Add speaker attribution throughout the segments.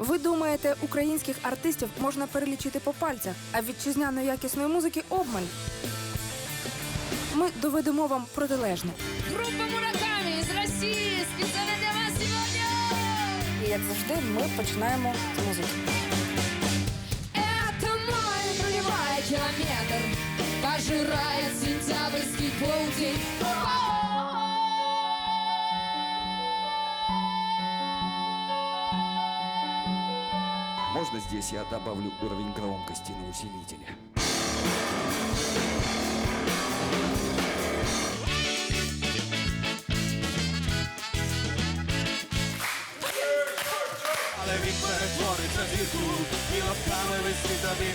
Speaker 1: Ви думаєте, українських артистів можна перелічити по пальцях, а вітчизняної якісної музики обмаль? Ми доведемо вам протилежне.
Speaker 2: Группа Мураками из России специально для вас сегодня.
Speaker 1: І як завжди, ми починаємо з музики.
Speaker 2: Это мой нулевой километр Пожирает сентябрьский полдень
Speaker 3: Можно здесь я добавлю уровень громкости на усилителе?
Speaker 4: Але він перетвориться в зірку І лапками висить тобі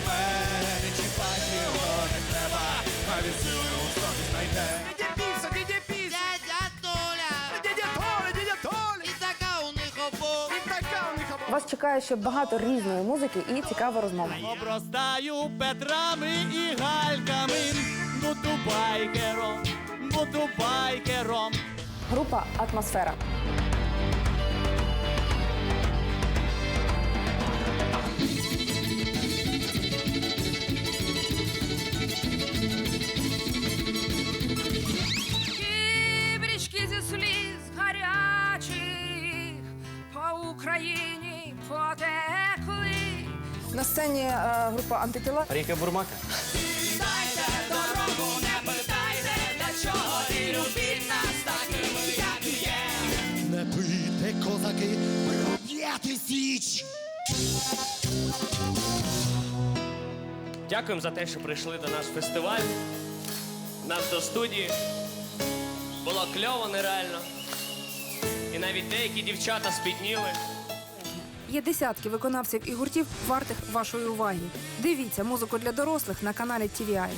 Speaker 1: Вас чекає ще багато різної музики і цікава розмова.
Speaker 4: Обростаю Петрами і гальками Буду байкером, буду байкером
Speaker 1: Група Атмосфера. На сцені е, група антитіла.
Speaker 4: Ріка Бурмака
Speaker 2: Дайте дорогу, не питайте Для чого і любіть нас такими, як є
Speaker 5: Не пийте, козаки, п'яти січ!
Speaker 6: Дякуємо за те, що прийшли до наш фестиваль, нас до студії. Було кльово нереально. І навіть деякі дівчата спітніли.
Speaker 1: Є десятки виконавців і гуртів вартих вашої уваги. Дивіться музику для дорослих на каналі TVI.